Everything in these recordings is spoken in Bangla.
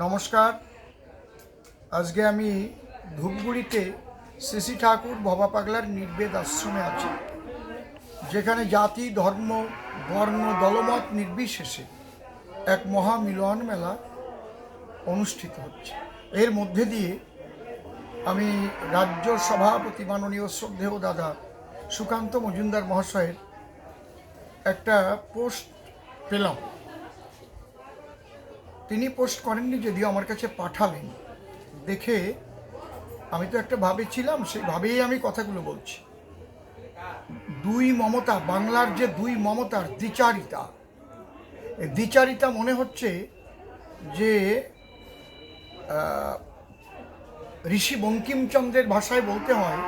নমস্কার। আজকে আমি ধূপগুড়িতে শ্রী ঠাকুর ভবা পাগলার নির্বেদ আশ্রমে আছি, যেখানে জাতি, ধর্ম, বর্ণ, দলমত নির্বিশেষে এক মহা মিলন মেলা অনুষ্ঠিত হচ্ছে। এর মধ্যে দিয়ে আমি রাজ্য সভাপতি মাননীয় শ্রদ্ধেয় দাদা সুকান্ত মজুমদার মহাশয়ের একটা পোস্ট পেলাম। তিনি পোস্ট করেননি যদিও আমার কাছে পাঠালেন। দেখে আমি তো একটা ভাবে ছিলাম, সেই ভাবেই আমি কথাগুলো বলছি। দুই মমতা, বাংলার যে দুই মমতার দ্বিচারিতা দ্বিচারিতা মনে হচ্ছে যে ঋষি বঙ্কিমচন্দ্রের ভাষায় বলতে হয়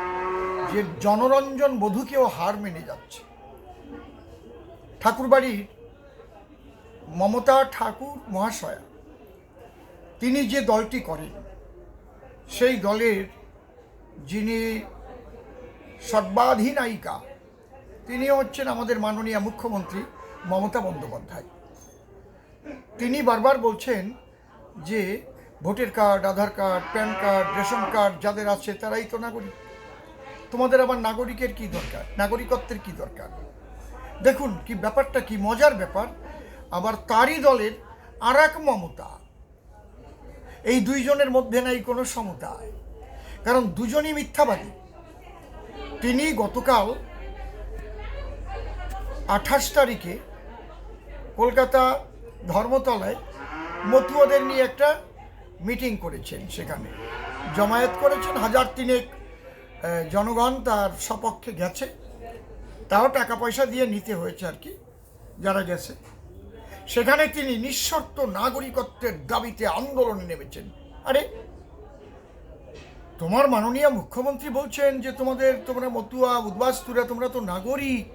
যে, জনরঞ্জন বধূকেও হার মেনে যাচ্ছে। ঠাকুরবাড়ির মমতা ঠাকুর মহাশয়া তিনি যে দলটি করেন, সেই দলের যিনি সর্বাধিনায়িকা তিনি হচ্ছেন আমাদের মাননীয় মুখ্যমন্ত্রী মমতা বন্দ্যোপাধ্যায়। তিনি বারবার বলছেন যে voter card, Aadhaar card, PAN card, ration card যাদের আছে তারাই তো নাগরিক। তোমাদের আবার নাগরিকের কি দরকার? নাগরিকত্বের কি দরকার? দেখুন কি ব্যাপারটা, কি মজার ব্যাপার, আবার তারই দলের আর এক মমতা এই দুইজনের মধ্যে নাই কোনো সমতা কারণ দুজনই মিথ্যাবাদী। তিনি গতকাল আঠাশ তারিখে কলকাতা ধর্মতলায় মতুয়াদের নিয়ে একটা মিটিং করেছেন সেখানে। জমায়েত করেছেন, হাজার তিনেক জনগণ তার সপক্ষে গেছে। তাও টাকা পয়সা দিয়ে নিতে হয়েছে আর কি, যারা গেছে। সেখানে তিনি নিঃশর্ত নাগরিকত্বের দাবিতে আন্দোলনে নেমেছেন। আরে, তোমার মাননীয় মুখ্যমন্ত্রী বলছেন যে তোমাদের, তোমরা মতুয়া, উদ্বাস্তুরা, তোমরা তো নাগরিক।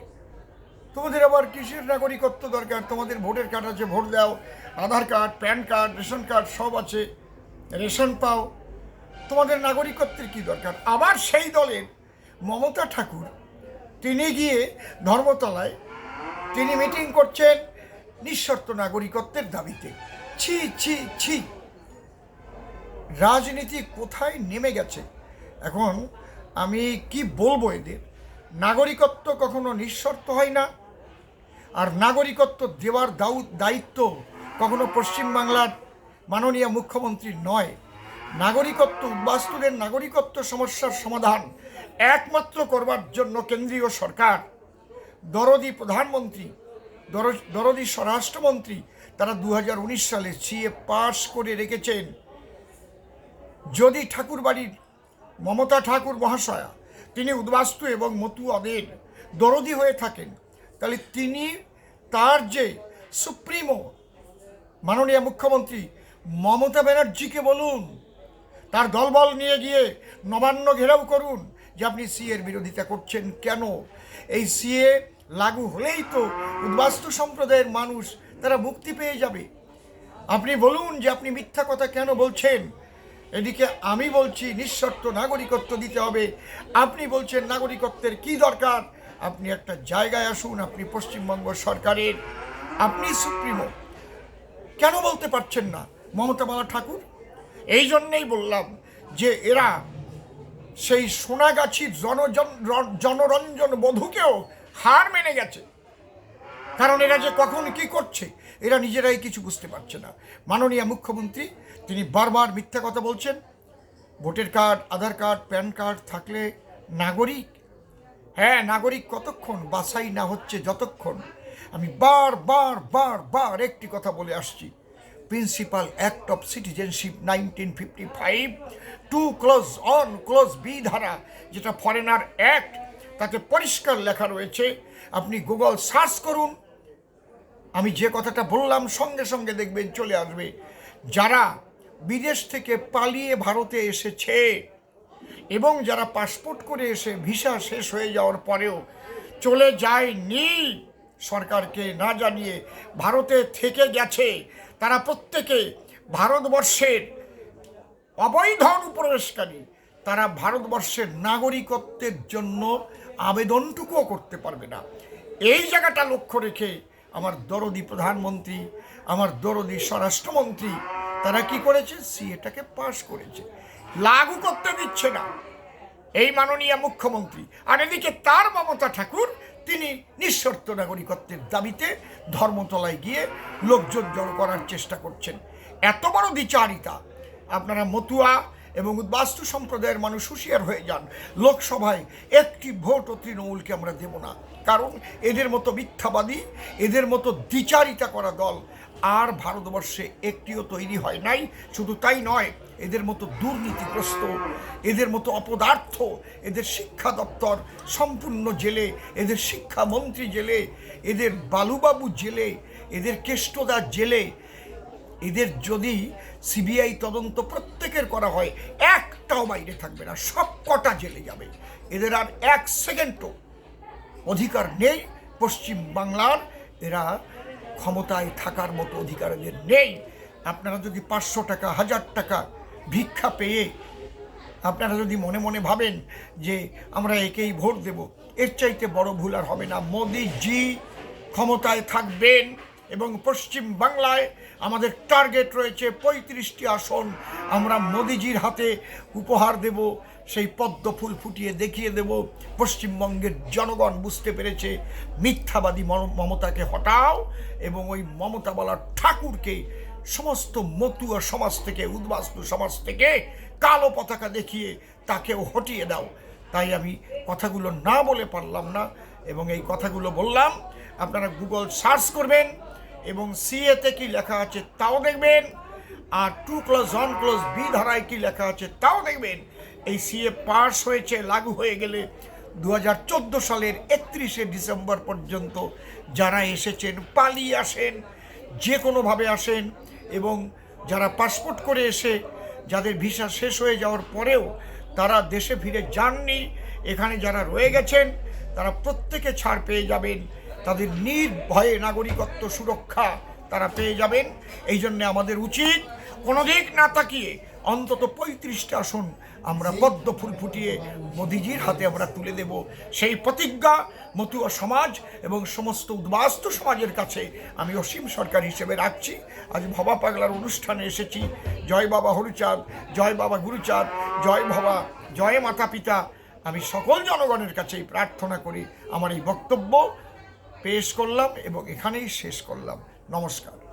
তোমাদের আবার কিসের নাগরিকত্ব দরকার? তোমাদের ভোটের কার্ড আছে, ভোট দাও। Aadhaar card, PAN card, ration card সব আছে। রেশন পাও। তোমাদের নাগরিকত্বের কি দরকার? আবার সেই দলের মমতা ঠাকুর, তিনি গিয়ে ধর্মতলায় তিনি মিটিং করছেন। নিঃশর্ত নাগরিকত্বের দাবিতে। ছি ছি ছি। রাজনীতি কোথায় নেমে গেছে? এখন আমি কি বলব এদের? নাগরিকত্ব কখনো নিঃশর্ত হয় না? আর নাগরিকত্ব দেওয়ার দাউ দায়িত্ব কখনো পশ্চিমবাংলার মাননীয় মুখ্যমন্ত্রী নয়। নাগরিকত্ব, উদ্বাস্তুদের নাগরিকত্ব সমস্যার সমাধান একমাত্র করবার জন্য কেন্দ্রীয় সরকার, দরদি প্রধানমন্ত্রী দরদি স্বরাষ্ট্রমন্ত্রী তারা দু হাজার উনিশ সালে সিএ পাশ করে রেখেছেন। যদি ঠাকুরবাড়ির মমতা ঠাকুর মহাশয়া তিনি উদ্বাস্তু এবং মতুয়াদের দরদি হয়ে থাকেন, তাহলে তিনি তার যে সুপ্রিমো মাননীয় মুখ্যমন্ত্রী মমতা ব্যানার্জিকে বলুন, তার দলবল নিয়ে গিয়ে নবান্ন ঘেরাও করুন যে আপনি সিএর বিরোধিতা করছেন কেন? এই সিএ লাগু হলেই তো উদ্বাস্তু সম্প্রদায়ের মানুষ তারা মুক্তি পেয়ে যাবে। আপনি বলুন যে আপনি মিথ্যা কথা কেন বলছেন? এদিকে আমি বলছি নিঃশর্ত নাগরিকত্ব দিতে হবে। আপনি বলছেন নাগরিকত্বের কি দরকার? আপনি একটা জায়গায় আসুন, আপনি পশ্চিমবঙ্গ সরকারের। আপনি সুপ্রিমো। কেন বলতে পারছেন না? মমতা বালা ঠাকুর? এই জন্যেই বললাম যে এরা সেই সোনাগাছির জনজন জনরঞ্জন বধূকেও হার মেনে গেছে। কারণ এরা যে কখন কি করছে, এরা নিজেরাই কিছু বুঝতে পারছে না। মাননীয় মুখ্যমন্ত্রী, তিনি বারবার মিথ্যা কথা বলছেন। Voter card, Aadhaar card, PAN card থাকলে নাগরিক হ্যাঁ নাগরিক কতক্ষণ বাছাই না হচ্ছে যতক্ষণ? আমি বার বার বার বার একটি কথা বলে আসছি। Principal act of citizenship nineteen fifty five, two clause one clause B ধারা, যেটা ফরেনার অ্যাক্ট তাতে পরিষ্কার লেখা রয়েছে। আপনি গুগল সার্চ করুন। আমি যে কথাটা বললাম, সঙ্গে সঙ্গে দেখবেন চলে আসবে। যারা বিদেশ থেকে পালিয়ে ভারতে এসেছে এবং যারা পাসপোর্ট করে এসে ভিসা শেষ হয়ে যাওয়ার পরেও চলে যায়নি সরকারকে না জানিয়ে ভারতে থেকে গেছে, তারা প্রত্যেকে ভারতবর্ষের অবৈধ অনুপ্রবেশকারী। তারা ভারতবর্ষের নাগরিকত্বের জন্য আবেদনটুকুও করতে পারবে না। এই জায়গাটা লক্ষ্য রেখে আমার দরদি প্রধানমন্ত্রী, আমার দরদি স্বরাষ্ট্রমন্ত্রী, তারা কি করেছে? সিএটাকে পাশ করেছে। লাগু করতে দিচ্ছে না। এই মাননীয় মুখ্যমন্ত্রী। আর এদিকে তার মমতা ঠাকুর, তিনি নিঃশর্ত নাগরিকত্বের দাবিতে ধর্মতলায় গিয়ে লোকজন জড়ো করার চেষ্টা করছেন। এত বড় বিচারিতা। আপনারা মতুয়া এবং উদ্বাস্তু সম্প্রদায়ের মানুষ হুঁশিয়ার হয়ে যান, লোকসভায় একটি ভোটও তৃণমূলকে আমরা দেব না। কারণ এদের মতো মিথ্যাবাদী, এদের মতো দ্বিচারিতা করা দল আর ভারতবর্ষে একটিও তৈরি হয় নাই। শুধু তাই নয়, এদের মতো দুর্নীতিগ্রস্ত, এদের মতো অপদার্থ, এদের শিক্ষা দপ্তর সম্পূর্ণ জেলে, এদের শিক্ষামন্ত্রী জেলে, এদের বালুবাবু জেলে, এদের কেষ্টদা জেলে এদের যদি সিবিআই তদন্ত প্রত্যেকের করা হয়, একটাও বাইরে থাকবে না সব কটা জেলে যাবে। এদের আর এক সেকেন্ডও অধিকার নেই পশ্চিম বাংলার, এরা ক্ষমতায় থাকার মতো অধিকার এদের নেই। আপনারা যদি পাঁচশো টাকা, হাজার টাকা ভিক্ষা পেয়ে আপনারা যদি মনে মনে ভাবেন যে আমরা একেই ভোট দেব, এর চাইতে বড় ভুল আর হবে না। মোদিজি ক্ষমতায় থাকবেন। এবং পশ্চিম বাংলায় আমাদের টার্গেট রয়েছে পঁয়ত্রিশটি আসন। আমরা মোদিজির হাতে উপহার দেব, সেই পদ্ম ফুল ফুটিয়ে দেখিয়ে দেব। পশ্চিমবঙ্গের জনগণ বুঝতে পেরেছে মিথ্যাবাদী মম- মমতাকে হটাও এবং ওই মমতা বলার ঠাকুরকে সমস্ত মতুয়া সমাজ থেকে, উদ্বাস্তু সমাজ থেকে কালো পতাকা দেখিয়ে তাকেও হটিয়ে দাও। তাই আমি কথাগুলো না বলে পারলাম না এবং এই কথাগুলো বললাম। আপনারা গুগল সার্চ করবেন এবং সিএতে কি লেখা আছে তাও দেখবেন, আর two clause one clause B ধারায় কি লেখা আছে তাও দেখবেন। এই সিএ পাস হয়েছে, লাগু হয়ে গেলে দু হাজার চোদ্দ সালের একত্রিশে ডিসেম্বর পর্যন্ত যারা এসেছেন, পালিয়ে আসেন, যে কোনোভাবে আসেন, এবং যারা পাসপোর্ট করে এসে যাদের ভিসা শেষ হয়ে যাওয়ার পরেও তারা দেশে ফিরে যাননি, এখানে যারা রয়ে গেছেন, তারা প্রত্যেকে ছাড় পেয়ে যাবেন। তাদের নির্ভয়ে নাগরিকত্ব সুরক্ষা তারা পেয়ে যাবেন। এই জন্যে আমাদের উচিত কোনো দিক না তাকিয়ে অন্তত পঁয়ত্রিশটা আসন আমরা পদ্ম ফুল ফুটিয়ে মোদিজির হাতে আমরা তুলে দেব। সেই প্রতিজ্ঞা মতুয়া সমাজ এবং সমস্ত উদ্বাস্তু সমাজের কাছে আমি অসীম সরকার হিসেবে রাখছি। আজ ভবা পাগলার অনুষ্ঠানে এসেছি। জয় বাবা হরুচাঁদ, জয় বাবা গুরুচাঁদ, জয় বাবা জয় মাতা পিতা। আমি সকল জনগণের কাছেই প্রার্থনা করি। আমার এই বক্তব্য পেশ করলাম এবং এখানেই শেষ করলাম। নমস্কার।